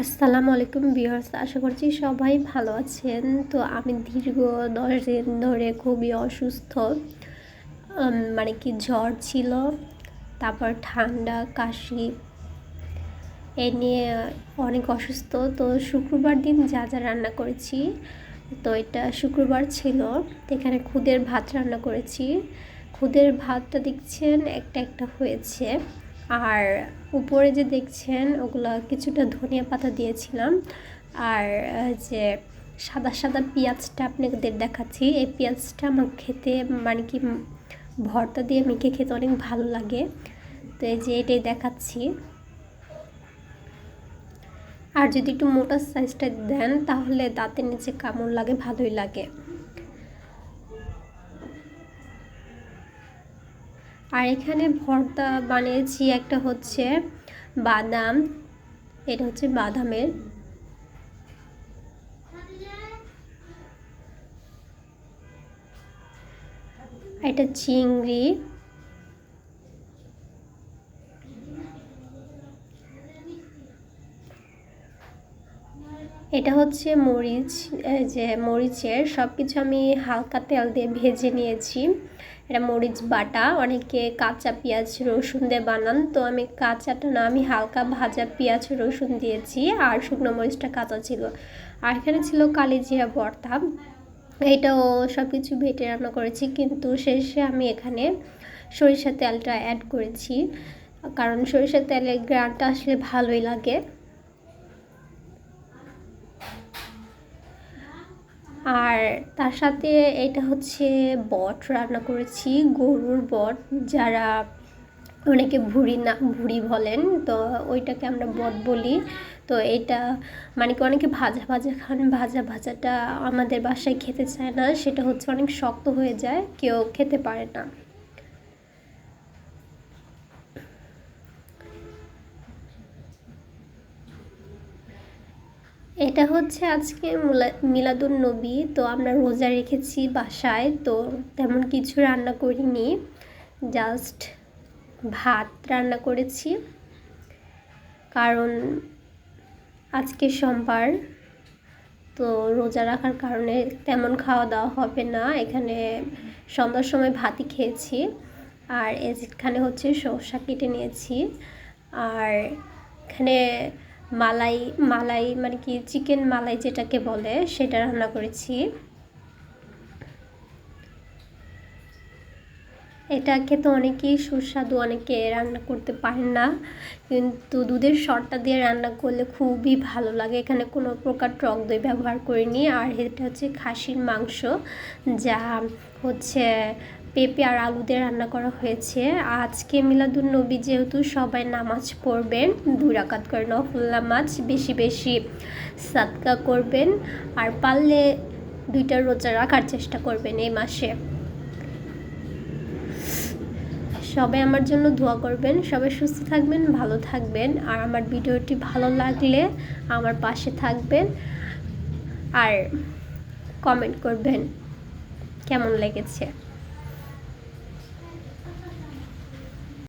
আসসালামু আলাইকুম বিহার্স আশা করছি সবাই ভালো আছেন। তো আমি দীর্ঘ দশ দিন ধরে খুবই অসুস্থ মানে কি জ্বর ছিল, তারপর ঠান্ডা, কাশি, এ নিয়ে অনেক অসুস্থ। তো শুক্রবার দিন যা যা রান্না করেছি, তো এটা শুক্রবার ছিল, এখানে খুদের ভাত রান্না করেছি। খুদের ভাতটা দেখছেন, একটা একটা হয়েছে। আর উপরে যে দেখছেন, ওগুলো কিছুটা ধনিয়া পাতা দিয়েছিলাম। আর যে সাদা সাদা পেঁয়াজটা আপনাদের দেখাচ্ছি, এই পেঁয়াজটা আমার খেতে মানে কি ভর্তা দিয়ে মেখে খেতে অনেক ভালো লাগে। তো এই যে এটাই দেখাচ্ছি। আর যদি একটু মোটা সাইজটা দেন, তাহলে দাঁতের নিচে কামড় লাগে, ভালোই লাগে। আর এখানে ভর্তা বানিয়েছি, একটা হচ্ছে বাদাম, এটা হচ্ছে বাদামের। এটা চিংড়ি। এটা হচ্ছে মরিচ যে মরিচের সব কিছু আমি হালকা তেল দিয়ে ভেজে নিয়েছি। এটা মরিচ বাটা, অনেকে কাঁচা পেঁয়াজ, রসুন দিয়ে বানান। তো আমি কাঁচাটা না, আমি হালকা ভাজা পেঁয়াজ, রসুন দিয়েছি আর শুকনো মরিচটা কাঁচা ছিল। আর এখানে ছিল কালিজিরা ভর্তা। এইটাও সব কিছু ভেটে রান্না করেছি, কিন্তু শেষে আমি এখানে সরিষার তেলটা অ্যাড করেছি। কারণ সরিষার তেলের গ্রানটা আসলে ভালোই লাগে। আর তার সাথে এটা হচ্ছে বট রান্না করেছি, গরুর বট। যারা অনেকে ভুড়ি না, ভুড়ি বলেন, তো ওইটাকে আমরা বট বলি। তো এটা মানে কি অনেকে ভাজা ভাজা খান, ভাজা ভাজাটা আমাদের বাসায় খেতে চায় না, সেটা হচ্ছে অনেক শক্ত হয়ে যায়, কেউ খেতে পারে না। এটা হচ্ছে আজকে মিলাদুন নবী তো আমরা রোজা রেখেছি বাসায়, তো তেমন কিছু রান্না করিনি জাস্ট ভাত রান্না করেছি, কারণ আজকে সোমবার, তো রোজা রাখার কারণে তেমন খাওয়া দাওয়া হবে না, এখানে সন্ধ্যার সময় ভাতই খেয়েছি, আর এখানে হচ্ছে সর্ষা কেটে নিয়েছি, আর এখানে মালাই মালাই মানে কি চিকেন মালাই যেটাকে বলে সেটা রান্না করেছি। এটা খেতে অনেকেই সুস্বাদু, অনেকে রান্না করতে পারেন না। কিন্তু দুধের শরটা দিয়ে রান্না করলে খুবই ভালো লাগে। এখানে কোনো প্রকার টক দই ব্যবহার করিনি। আর এটা হচ্ছে খাসির মাংস, যা হচ্ছে পেঁপে আর আলু দিয়ে রান্না করা হয়েছে। আজকে মিলাদুল নবী যেহেতু সবাই নামাজ পড়বেন, দুই রাকাত করে নফুল নামাজ, বেশি বেশি সাদকা করবেন। আর পারলে দুইটা রোজা রাখার চেষ্টা করবেন এই মাসে। সবাই আমার জন্য দোয়া করবেন, সবাই সুস্থ থাকবেন, ভালো থাকবেন। আর আমার ভিডিওটি ভালো লাগলে আমার পাশে থাকবেন আর কমেন্ট করবেন। কেমন লেগেছে?